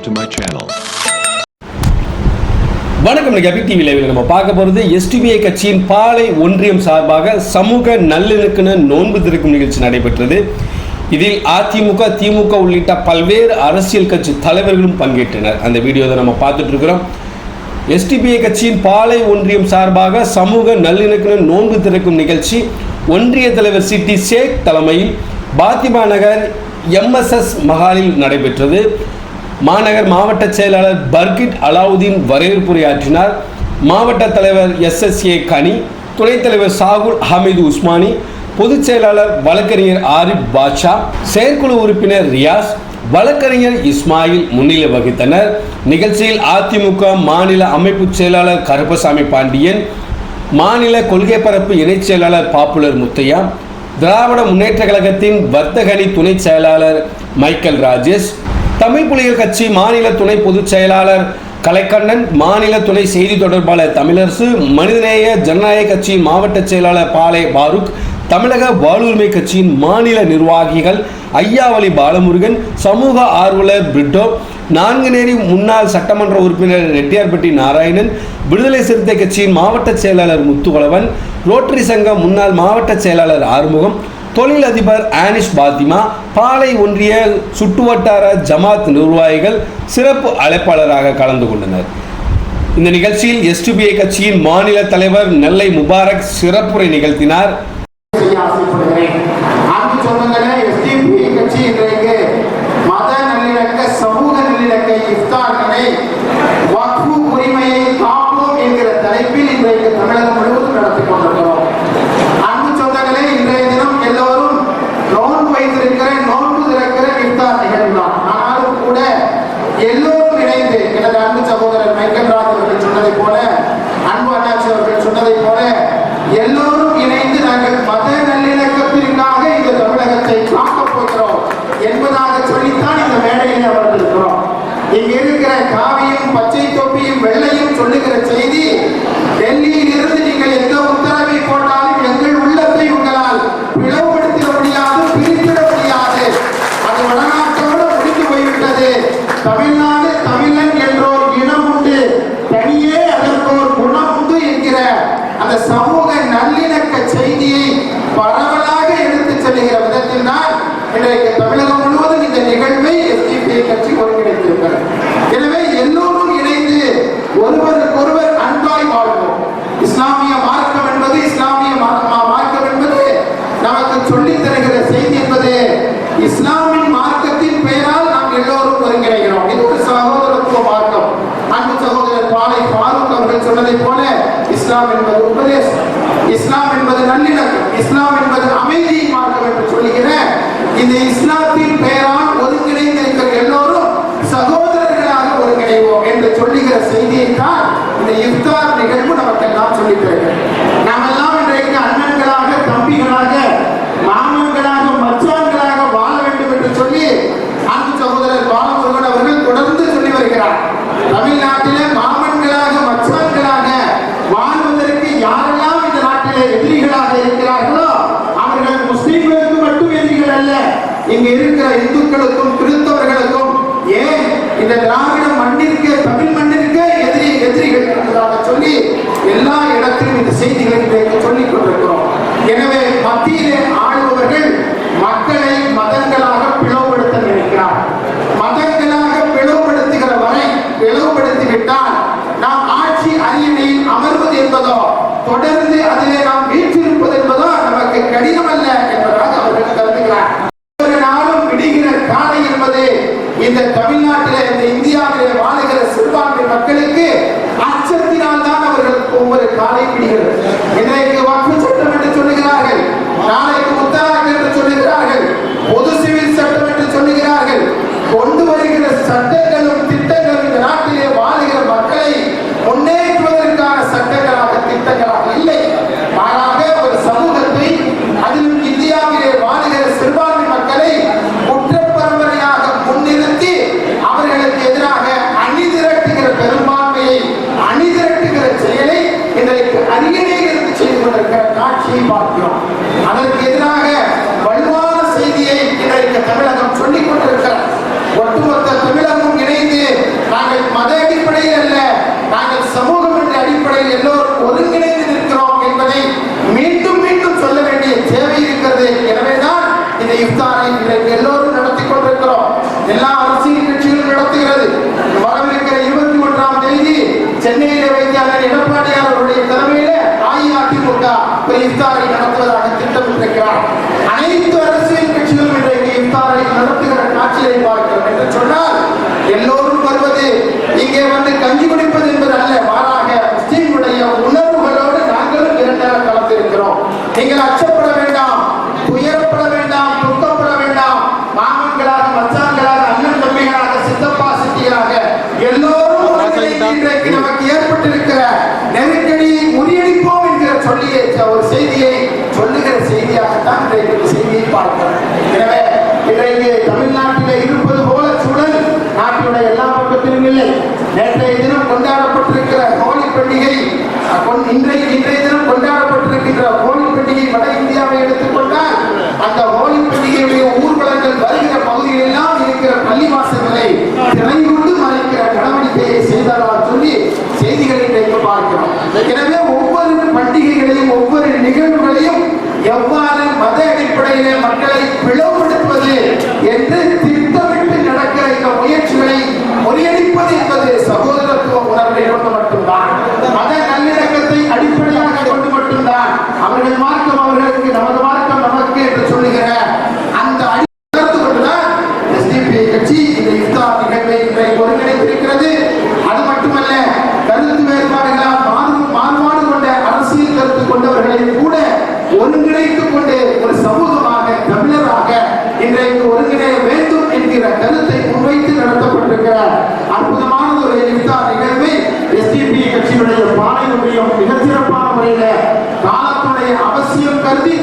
subscribe to my channel. வணக்கம் இன்னைக்கு TV லைவில் நம்ம பார்க்க போகிறது எஸ்டிபிஐ கட்சியின் பாலை ஒன்றியம் சார்பாக சமூக நல்லிணக்கின நோன்பு திறக்கும் நிகழ்ச்சி நடைபெற்றது. இதில் அதிமுக திமுக உள்ளிட்ட பல்வேறு அரசியல் கட்சி தலைவர்களும் பங்கேற்றனர். அந்த வீடியோவை நம்ம பார்த்துட்டு இருக்கிறோம். எஸ்டிபிஐ கட்சியின் பாலை ஒன்றியம் சார்பாக சமூக நல்லிணக்கின நோன்பு திறக்கும் நிகழ்ச்சி. ஒன்றிய தலைவர் சிட்டி ஷேக் தலைமையில் பாத்திமா நகர் எம்எஸ்எஸ் மஹாலில் நடைபெற்றது. மாநகர் மாவட்ட செயலாளர் பர்கிட் அலாவுதீன் வரவேற்புரையாற்றினார் மாவட்ட தலைவர் எஸ் எஸ் ஏ கனி துணைத் தலைவர் சாகுல் ஹமீது உஸ்மானி பொதுச் செயலாளர் வழக்கறிஞர் ஆரிப் பாட்ஷா செயற்குழு உறுப்பினர் ரியாஸ் வழக்கறிஞர் இஸ்மாயில் முன்னிலை வகித்தனர். நிகழ்ச்சியில் அதிமுக மாநில அமைப்பு செயலாளர் கருப்பசாமி பாண்டியன் மாநில கொள்கை பரப்பு இணைச் செயலாளர் பாப்புலர் முத்தையா திராவிட முன்னேற்ற கழகத்தின் வர்த்தகணி துணை செயலாளர் மைக்கேல் ராஜேஷ் தமிழ் புலிகள் கட்சி மாநில துணை பொதுச் செயலாளர் கலைக்கண்ணன் மாநில துணை செய்தி தொடர்பாளர் தமிழரசு மனிதநேய ஜனநாயக கட்சியின் மாவட்ட செயலாளர் பாலே பாருக் தமிழக வாழ்வுரிமை கட்சியின் மாநில நிர்வாகிகள் ஐயாவளி பாலமுருகன் சமூக ஆர்வலர் பிரிட்டோ நான்குநேரி முன்னாள் சட்டமன்ற உறுப்பினர் ரெட்டியார்பட்டி நாராயணன் விடுதலை சிறுத்தை கட்சியின் மாவட்ட செயலாளர் முத்துவளவன் ரோட்டரி சங்கம் முன்னாள் மாவட்ட செயலாளர் ஆறுமுகம் தொழிலதிபர் ஆனிஷ் பாத்திமா பாலை ஒன்றிய சுற்றுவட்டார ஜமாத் நிர்வாகிகள் சிறப்பு அழைப்பாளராக கலந்து கொண்டனர். இந்த நிகழ்ச்சியில் எஸ்டிபிஐ கட்சியின் மாநில தலைவர் நெல்லை முபாரக் சிறப்புரை நிகழ்த்தினார். உரிமையை காப்போம் என்கிற தலைப்பில் இன்றைக்கு தமிழகம் முழுவதும் நடத்தி கொண்டிருக்கிறோம் அன்பு சொந்தங்களே இன்றைய தினம் எல்லோரும் நோன்பு வைத்திருக்கிற நோன்பு திறக்கிற இஃப்தார் நிகழ்வு தான் ஆனாலும் கூட எல்லோரும் இணைந்து எனது அன்பு சகோதரர் மைக்கேல் ராஜ் அவர்கள் சொன்னதைப் போல அன்பு அண்ணாச்சி அவர்கள் சொன்னதைப் போல எல்லோரும் இணைந்து நாங்கள் மத நல்லிணக்கத்திற்காக இந்த தமிழகத்தை காக்கப் போகிறோம் என்பதாக சொல்லித்தான் இந்த மேடையில் அமர்ந்திருக்கிறோம் இங்க இருக்கிற காவியும் பச்சை தொப்பியும் வெள்ளையும் சொல்லுகிற செய்தி டெல்லியில் இருந்து நீங்கள் எந்த உத்தரவை போட்டாலும் எங்கள் உள்ளத்தை உங்களால் பிளவுபடுத்திட முடியாது பிரித்திட முடியாது அது வடநாட்டோடு முடிந்து போய்விட்டது தமிழ்நாடு தமிழன் என்றோர் இனம் உண்டு தனியே அதற்கோர் குணம் உண்டு என்கிற அந்த சமூக நல்லிணக்க செய்தியை பரவலாக எடுத்துச் செல்லுகிற விதத்தில் தான் இன்றைக்கு தமிழகம் முழுவதும் இந்த நிகழ்வை எஸ்டிபி கட்சி ஒருங்கிணைத்திருக்கிறது எனவே எல்லோரும் இணைந்து ஒருவருக்கொருவர் அன்பாய் வாழ்வோம் இஸ்லாமிய மார்க்கம் என்பது இஸ்லாமிய மா- மா- மார்க்கம் என்பது நமக்கு சொல்லித் தருகிற செய்தி என்பது இஸ்லாமின் மார்க்கத்தின் பெயரால் நாம் எல்லோரும் ஒருங்கிணைகிறோம் இது ஒரு சகோதரத்துவ மார்க்கம் அன்பு சகோதரர் பாலை சொன்னதை போல இஸ்லாம் என்பது உபதேசம். இஸ்லாம் என்பது நல்லிணக்கம். இஸ்லாம் என்பது அமைதியை மார்க்கம் என்று சொல்லுகிற இந்த இஸ்லாத்தின் பெயரால் ஒருங்கிணைந்திருக்கிற எல்லோரும் சகோதரர்களாக ஒருங்கிணைவோம் என்று சொல்லுகிற செய்தியை தான் இந்த இஃப்தார் நிகழ்வு நமக்கெல்லாம் சொல்லிட்டு இங்க இருக்கிற இந்துக்களுக்கும் கிறிஸ்தவர்களுக்கும் ஏன் இந்த திராவிட மண்ணிற்கு தமிழ் மண்ணிற்கு எதிரி எதிரிகள் என்பதாக சொல்லி எல்லா இடத்திலும் இந்த செய்திகளை இன்றைக்கு சொல்லிக் கொண்டிருக்கிறோம். எனவே மத்தியிலே ஆளுபவர்கள் மக்களை மதங்களாக பிளவுபடுத்த நினைக்கிறார். மதங்களாக பிளவுபடுத்துகிற வரை பிளவுபடுத்திவிட்டால் நாம் ஆட்சி அரியணையில் அமர்வது என்பதோ தொடர்ந்து அதிலே ¿Qué மத அடிப்படையில் அல்ல. நாங்கள் சமூகம் என்ற அடிப்படையில் எல்லோரும் ஒருங்கிணைந்து நிற்கிறோம் என்பதை மீண்டும் மீண்டும் சொல்ல வேண்டிய தேவை இருக்கிறது. எனவேதான் இந்த இஃப்தாரை இன்றைக்கு எல்லோரும் நடத்தி கொண்டிருக்கிறோம். எல்லா அரசியல் கட்சிகளும் நடத்துகிறது. வரவிருக்கிற இருபத்தி ஒன்றாம் தேதி சென்னையில வைத்தாளர் எடப்பாடியார் அவருடைய தலைமையில அஇஅதிமுக ஒரு இஃப்தாரை நடத்த எல்லோரும் இன்றைக்கு நமக்கு ஏற்பட்டிருக்கிற நெருக்கடியை முறியடிப்போம் என்கிற சொல்லிய ஒரு செய்தியை சொல்லுகிற செய்தியாகத்தான் இன்றைக்கு செய்தியை பார்க்கிறோம். எனவே இன்றைக்கு தமிழ்நாட்டிலே இருப்பது போல சூழல் நாட்டினுடைய எல்லா பக்கத்திலும் இல்லை. பிளவுபடுத்துவது என்று திட்டமிட்டு நடக்கிற இந்த முயற்சிகளை முறியடிப்பது என்பது சகோதரத்துவ உணர்வை கொண்டு மட்டும்தான். மத நல்லிணக்கத்தை அடிப்படையாக கொண்டு மட்டும்தான். அவர்கள் மார்க்கம் அவர்களுக்கு நமது மார்க்கம் நமக்கு என்று சொல்லுகிற அந்த அடித்து கொண்டுதான் எஸ்டிபி கட்சி இந்த இஃப்தார் நிகழ்வை ஒருங்கிணைத்திருக்கிறது. அது மட்டுமல்ல கருத்து வேறுபாடுகளால்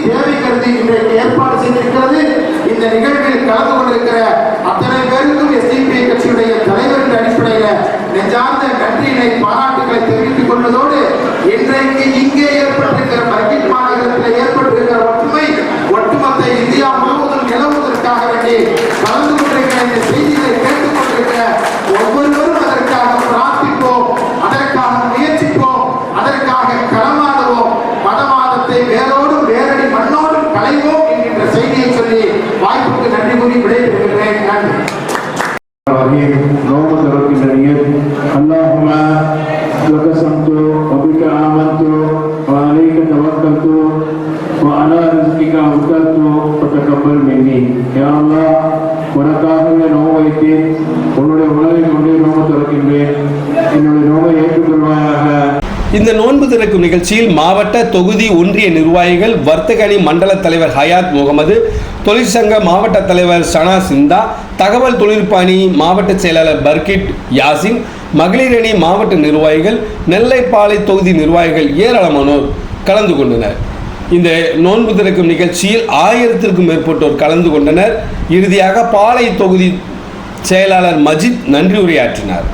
தேவை கருதி இன்றைக்கு ஏற்பாடு செய்திருக்கிறது. இந்த நிகழ்வில் கலந்து கொண்டிருக்கிற அத்தனை பேருக்கும் எஸ்டிபிஐ கட்சியுடைய தலைவர் என்ற அடிப்படையில நெஞ்சார்ந்த நன்றியினை பாராட்டுகளை தெரிவித்துக் கொள்வதோடு இன்றைக்கு இங்கே ஏற்பட்ட الرحيم اللهم ترك النية اللهم لك صمت وبك آمنت وعليك توكلت وعلى رزقك توكلت فتقبل مني يا الله இந்த நோன்பு திறக்கும் நிகழ்ச்சியில் மாவட்ட தொகுதி ஒன்றிய நிர்வாகிகள் வர்த்தக அணி மண்டல தலைவர் ஹயாத் முகமது தொழிற்சங்க மாவட்ட தலைவர் சனா சிந்தா தகவல் தொழில்நுட்ப அணி மாவட்ட செயலாளர் பர்கிட் யாசின் மகளிர் அணி மாவட்ட நிர்வாகிகள் நெல்லைப்பாலை தொகுதி நிர்வாகிகள் ஏராளமானோர் கலந்து கொண்டனர். இந்த நோன்பு திறக்கும் நிகழ்ச்சியில் ஆயிரத்திற்கும் மேற்பட்டோர் கலந்து கொண்டனர். இறுதியாக பாலை தொகுதி செயலாளர் மஜித் நன்றி உரையாற்றினார்.